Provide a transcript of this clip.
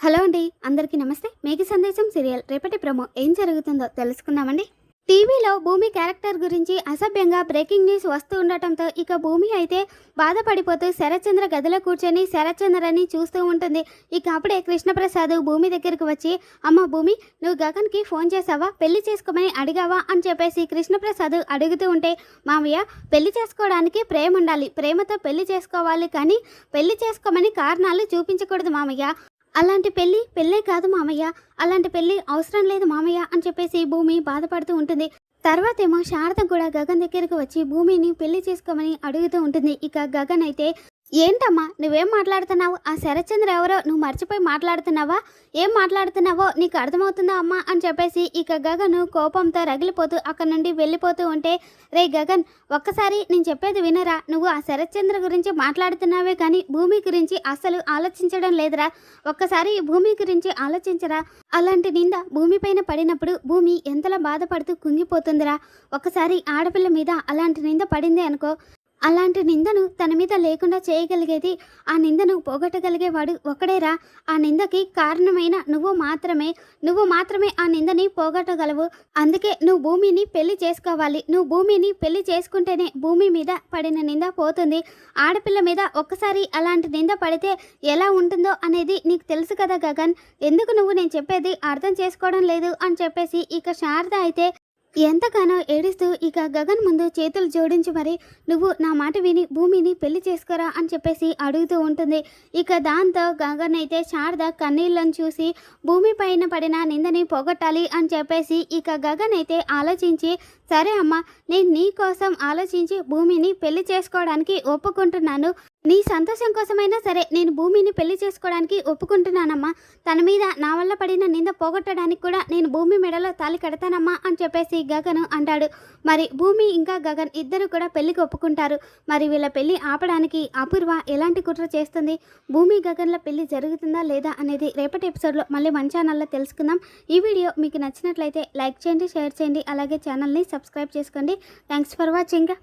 Hello అండి అందరికీ నమస్తే. మేఘ సందేశం సీరియల్. రేపటి ప్రమో ఏం జరుగుతుందో తెలుసుకుందామండి. టీవీలో భూమి క్యారెక్టర్ గురించి అసభ్యంగా బ్రేకింగ్ న్యూస్ వస్తూ ఉండటంతో ఇక భూమి అయితే బాధపడిపోతూ శరత్చంద్ర గదిలో కూర్చొని శరత్చంద్రని చూస్తూ ఉంటుంది. ఇక అప్పుడే కృష్ణప్రసాద్ భూమి దగ్గరికి వచ్చి అమ్మ భూమి నువ్వు గగన్కి ఫోన్ చేసావా? పెళ్ళి చేసుకోమని అడిగావా? అని చెప్పేసి కృష్ణప్రసాద్ అడుగుతూ ఉంటే మామయ్య పెళ్ళి చేసుకోవడానికి ప్రేమ ఉండాలి. ప్రేమతో పెళ్ళి చేసుకోవాలి కానీ పెళ్ళి చేసుకోమని కారణాలు చూపించకూడదు మామయ్య. అలాంటి పెళ్ళి పెళ్ళే కాదు మామయ్య. అలాంటి పెళ్ళి అవసరం లేదు మామయ్య అని చెప్పేసి భూమి బాధపడుతూ ఉంటుంది. తర్వాత ఏమో శారద కూడా గగన్ దగ్గరికి వచ్చి భూమిని పెళ్ళి చేసుకోమని అడుగుతూ ఉంటుంది. ఇక గగన్ అయితే ఏంటమ్మా? నువ్వేం మాట్లాడుతున్నావు? ఆ శరత్చంద్ర ఎవరో? నువ్వు మర్చిపోయి మాట్లాడుతున్నావా? ఏం మాట్లాడుతున్నావో? నీకు అర్థమవుతుందా అమ్మా? అని చెప్పేసి ఇక గగను కోపంతో రగిలిపోతూ అక్కడి నుండి వెళ్ళిపోతూ ఉంటే రే గగన్ ఒక్కసారి నేను చెప్పేది వినరా? నువ్వు ఆ శరత్చంద్ర గురించి మాట్లాడుతున్నావే కానీ భూమి గురించి అసలు ఆలోచించడం లేదురా. ఒక్కసారి భూమి గురించి ఆలోచించరా? అలాంటి నింద భూమిపైన పడినప్పుడు భూమి ఎంతలా బాధపడుతూ కుంగిపోతుందిరా. ఒక్కసారి ఆడపిల్ల మీద అలాంటి నింద పడింది అనుకో. అలాంటి నిందను తన మీద లేకుండా చేయగలిగేది ఆ నిందను పోగొట్టగలిగేవాడు ఒకడేరా ఆ నిందకి కారణమైన నువ్వు మాత్రమే. నువ్వు మాత్రమే ఆ నిందని పోగొట్టగలవు. అందుకే నువ్వు భూమిని పెళ్ళి చేసుకోవాలి. నువ్వు భూమిని పెళ్ళి చేసుకుంటేనే భూమి మీద పడిన నింద పోతుంది. ఆడపిల్ల మీద ఒక్కసారి అలాంటి నింద పడితే ఎలా ఉంటుందో అనేది నీకు తెలుసు కదా గగన్. ఎందుకు నువ్వు నేను చెప్పేది అర్థం చేసుకోవడం లేదు అని చెప్పేసి ఇక శారద అయితే ఎంతగానో ఏడుస్తూ ఇక గగన్ ముందు చేతులు జోడించి మరి నువ్వు నా మాట విని భూమిని పెళ్ళి చేసుకోరా అని చెప్పేసి అడుగుతూ ఉంటుంది. ఇక దాంతో గగన్ అయితే శారద కన్నీళ్ళను చూసి భూమి పైన పడిన నిందని పోగొట్టాలి అని చెప్పేసి ఇక గగన్ అయితే ఆలోచించి సరే అమ్మా నేను నీ కోసం ఆలోచించి భూమిని పెళ్ళి చేసుకోవడానికి ఒప్పుకుంటున్నాను. నీ సంతోషం కోసమైనా సరే నేను భూమిని పెళ్ళి చేసుకోవడానికి ఒప్పుకుంటున్నానమ్మా. తన మీద నా వల్ల పడిన నింద పోగొట్టడానికి కూడా నేను భూమి మెడలో తాలి కడతానమ్మా అని చెప్పేసి గగన్ అంటాడు. మరి భూమి ఇంకా గగన్ ఇద్దరు కూడా పెళ్ళికి ఒప్పుకుంటారు. మరి వీళ్ళ పెళ్ళి ఆపడానికి అపూర్వ ఎలాంటి కుట్ర చేస్తుంది? భూమి గగన్ల పెళ్ళి జరుగుతుందా లేదా అనేది రేపటి ఎపిసోడ్లో మళ్ళీ మన ఛానల్లో తెలుసుకుందాం. ఈ వీడియో మీకు నచ్చినట్లయితే లైక్ చేయండి షేర్ చేయండి. అలాగే ఛానల్ని సబ్స్క్రైబ్ చేసుకోండి. Thanks for watching.